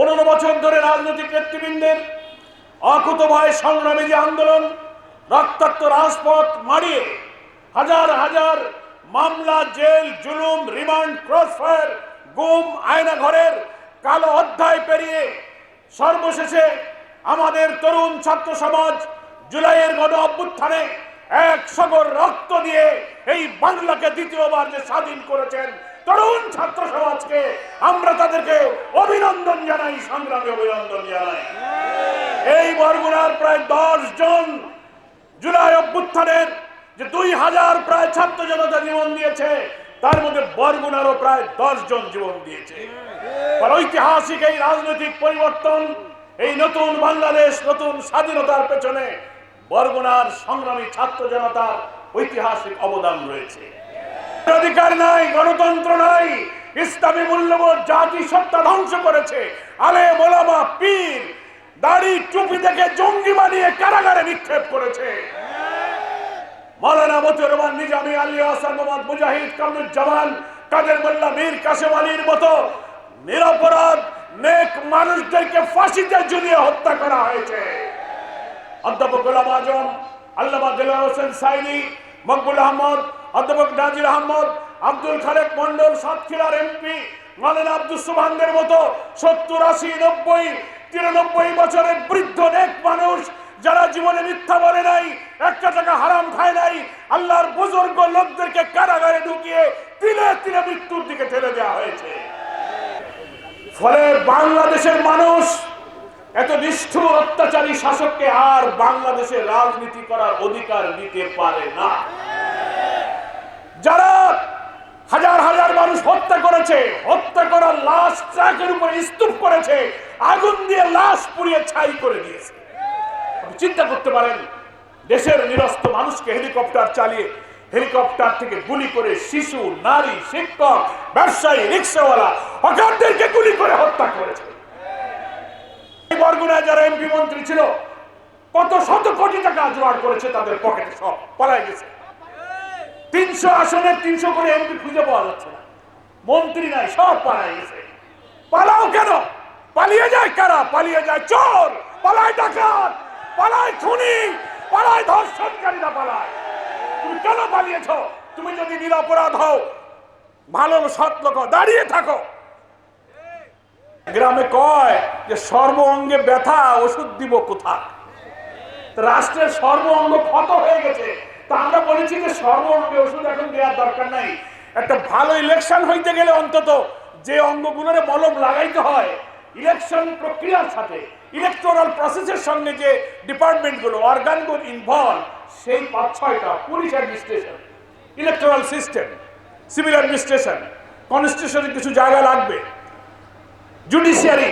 পনেরো বছর ধরে রাজনৈতিক নেতৃবৃন্দের অকুত ভয় সংগ্রামী যে আন্দোলন, রক্তাক্ত রাজপথ মারিয়ে হাজার হাজার মামলা, জেল, জুলুম, রিমান্ড, ক্রসফায়ার, গুম আয়না ঘরের কালো অধ্যায় পেরিয়ে সর্বশেষে আমাদের তরুণ ছাত্র সমাজ জুলাইয়ের গণ অভ্যুত্থানে এক সগর রক্ত দিয়ে এই বাংলাকে দ্বিতীয়বার যে স্বাধীন করেছেন তরুণ ছাত্র সমাজকে আমরা তাদেরকে অভিনন্দন জানাই, সংগ্রামী অভিনন্দন জানাই। এই বরগুনার প্রায় দশ জন জুলাই অভ্যুত্থানের যে দুই হাজার প্রায় ছাত্র জনতা জীবন দিয়েছে, তার মধ্যে বরগুনারও প্রায় দশ জন জীবন দিয়েছে। ঐতিহাসিক এই রাজনৈতিক পরিবর্তন, এই নতুন বাংলাদেশ, নতুন স্বাধীনতার পেছনে বরগুনার সংগ্রামী ছাত্র জনতার ঐতিহাসিক অবদান রয়েছে। অধিকার নাই, গণতন্ত্র নাই, ইসলামী মূল্যবোধ জাতি সত্তা ধ্বংস করেছে। আলে মোলামা পীর দাড়ি টুপি থেকে জঙ্গি বানিয়ে কারাগারে নিক্ষেপ করেছে। রহমান, নিজামী আলী হাসান মোহাম্মদ মুজাহিদ কাদের মোল্লা, মীর কাসেম আলীর মতো নিরপরাধ, নেক মানুষদেরকে ফাঁসিতে ঝুলিয়ে হত্যা করা হয়েছে। অধ্যাপক গোলাম আজম, আল্লামা দিলার হোসেন সাইনি, মকবুল আহমদ অধ্যাপক নাজির আহমদ, আব্দুল খালেক মন্ডল সাতক্ষীরার এমপি মালেনা আব্দুল সুবহানদের মতো সত্তর আশি, নব্বই, তিরানব্বই বছরের বৃদ্ধ নেক মানুষ যারা জীবনে মিথ্যা বলে নাই, একটা টাকা হারাম খায় নাই, আল্লাহর বুজুর্গ লোকদেরকে কারাগারে ঢুকিয়ে তিলে তিলে মৃত্যুর দিকে ঠেলে দেওয়া হয়েছে। ফলে বাংলাদেশের মানুষ এত নিষ্ঠুর, অত্যাচারী শাসককে আর বাংলাদেশে রাজনীতি করার অধিকার দিতে পারে না যারা হাজার মানুষ হত্যা করেছে। হত্যা করার লাশ ট্রাকের উপরে স্তূপ করেছে। আগুন দিয়ে লাশ পুড়িয়ে ছাই করে দিয়েছে। চিন্তা করতে পারেন, দেশের নিরস্ত মানুষকে হেলিকপ্টার চালিয়ে হেলিকপ্টার থেকে গুলি করে শিশু, নারী, শিক্ষক, ব্যবসায়ী, রিক্সাওয়ালা, হকারদেরকে গুলি করে হত্যা করেছে। বরগুনায় যারা এমপি মন্ত্রী ছিল, কত শত কোটি টাকা জোগাড় করেছে তাদের পকেটে সব, পালায় গেছে। তিনশো আসনের তিনশো করে এমপি খুঁজে পাওয়া যাচ্ছে না। মন্ত্রী নাই, সব পালায় গেছে। পালাও কেন? পালিয়ে যায় কারা? পালিয়ে যায় চোর, পালায় ডাকাত, পালায় খুনি, পালায় ধর্ষণকারীরা পালায়। তুমি কেন পালিয়েছ? তুমি যদি নিরপরাধ হও, ভালো সৎ লোক দাঁড়িয়ে থাকো। গ্রামে কয় যে সর্ব অঙ্গে ব্যথা, ওষুধ দিব কোথা রাষ্ট্রের সর্ব অঙ্গ ক্ষত হয়ে গেছে। তা আমরা বলেছি যে সর্ব অঙ্গে ওষুধ এখন দেওয়ার দরকার নাই। একটা ভালো ইলেকশন হইতে গেলে অন্তত যে অঙ্গগুলোরে মলম লাগাইতে হয় ইলেকশন প্রক্রিয়ার সাথে ইলেকটোরাল প্রসেসের সঙ্গে যে ডিপার্টমেন্টগুলো অর্গানগুলো ইনভলভ সেই পাঁচ ছয়টা police administration electoral system civil administration কনস্টিটিউশনের কিছু জায়গা লাগবে। জুডিশিয়ারি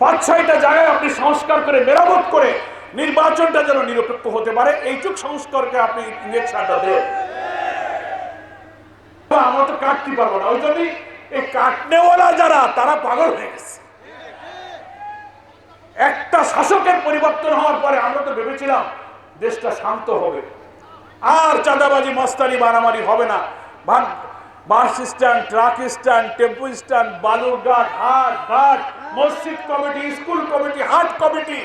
পাঁচ ছয়টা জায়গায় আপনি সংস্কার করে মেরামত করে নির্বাচনটা যেন নিরপেক্ষ হতে পারে, এইটুক সংস্কারকে আপনি ইঞ্জেকশনটা দেন। আমরা তো কাটতে পারব না, ওই জন্যই এই কাটনেওয়ালা যারা, তারা পাগল হয়ে গেছে। একটা শাসকের পরিবর্তন হওয়ার পরে আমরা তো ভেবেছিলাম দেশটা শান্ত হবে। আর চাঁদাবাজি, মস্তানি, মারামারি হবে না। Bus stand, truck stand, tempo stand, Balurghat, হাট, ঘাট, মসজিদ কমিটি, স্কুল কমিটি, হাট কমিটি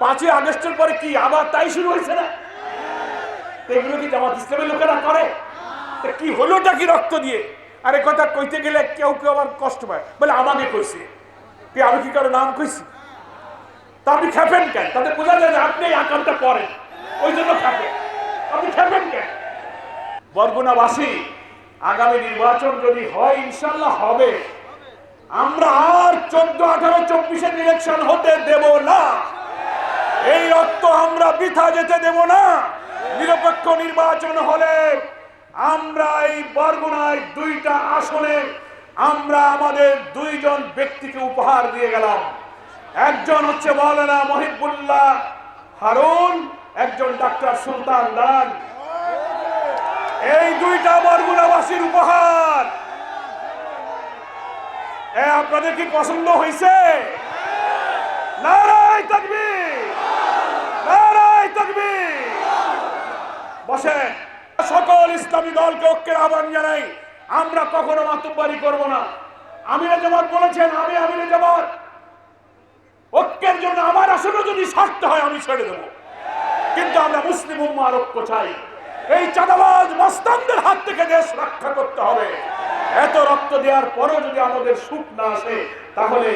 পাঁচই আগস্টের পরে কি, আবার তাই শুরু হয়েছে না? এগুলো কি জামাত ইসলামের লোকেরা করে? কি হলোটা কি রক্ত দিয়ে? আরে কথা কইতে গেলে কেউ কেউ আবার কষ্ট পায়। বলে আমাকে কইছে। কি আমি কি কারও নাম কইছি? তা আপনি খেপেন কেন? তাদের বোঝা যায় যে আপনি আকামটা করেন ওই জন্য খেপেন। আপনি খেপেন কেন? বরগুনাবাসী, আগামী নির্বাচন যদি হয় ইনশাল্লাহ হবে। আমরা আর চোদ্দ, আঠারো, চব্বিশের ইলেকশন হতে দেব না। এই রক্ত আমরা বৃথা যেতে দেব না। নিরপেক্ষ নির্বাচন হলে আমরা এই বরগুনায় দুইটা আসনে আমরা আমাদের দুইজন ব্যক্তিকে উপহার দিয়ে গেলাম। একজন হচ্ছে মৌলানা মহিবুল্লাহ হারুন, একজন ডাক্তার সুলতান দান। এই দুইটা বরগুনাবাসীর উপহার। এ, আপনাদের কি পছন্দ হয়েছে নারায় তাকবীর! তাকবীর বসেন। সকল ইসলামী দলকে ঐক্যের আহ্বান জানাই। আমরা কখনো মাতুব্বারি করব না। আমিরে জামাত বলেছেন, আমি আমিরে জামাত। ঐক্যের জন্য আমার আসলে যদি ছাড়তে হয়, আমি ছেড়ে দেব। কিন্তু আমরা মুসলিম উম্মার ঐক্য চাই। এই চাঁদাবাজ মস্তানদের হাত থেকে দেশ রক্ষা করতে হবে। এত রক্ত দেওয়ার পরও যদি আমাদের সুখ না আসে, তাহলে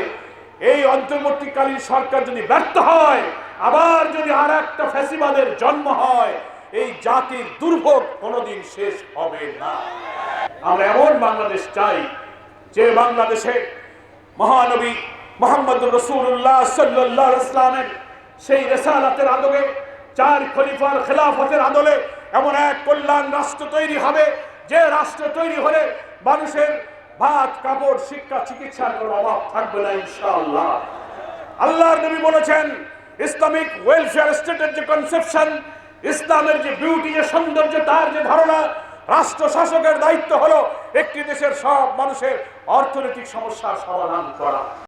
এই অন্তর্বর্তীকালীন সরকার যদি ব্যর্থ হয় আবার যদি আর একটা ফ্যাসিবাদের জন্ম হয়, এই জাতির দুর্ভোগ কোনোদিন শেষ হবে না। আমরা এমন বাংলাদেশ চাই যে বাংলাদেশে মহানবী মোহাম্মদ রসুল্লাহ সাল্লাহ ইসলামের সেই রেসালাতের আদলে, চার খলিফার খেলাফতের আদলে এমন এক কল্যাণ রাষ্ট্র তৈরি হবে, যে রাষ্ট্র তৈরি হলে মানুষের ভাত, কাপড়, শিক্ষা, চিকিৎসার কোনো অভাব থাকবে না ইনশাআল্লাহ। আল্লাহর নবী বলেছেন ইসলামিক ওয়েলফেয়ার স্টেটের যে কনসেপশন, ইসলামের যে বিউটি যে সৌন্দর্য, তার যে ধারণা, রাষ্ট্র শাসকের দায়িত্ব হলো একটি দেশের সব মানুষের অর্থনৈতিক সমস্যার সমাধান করা।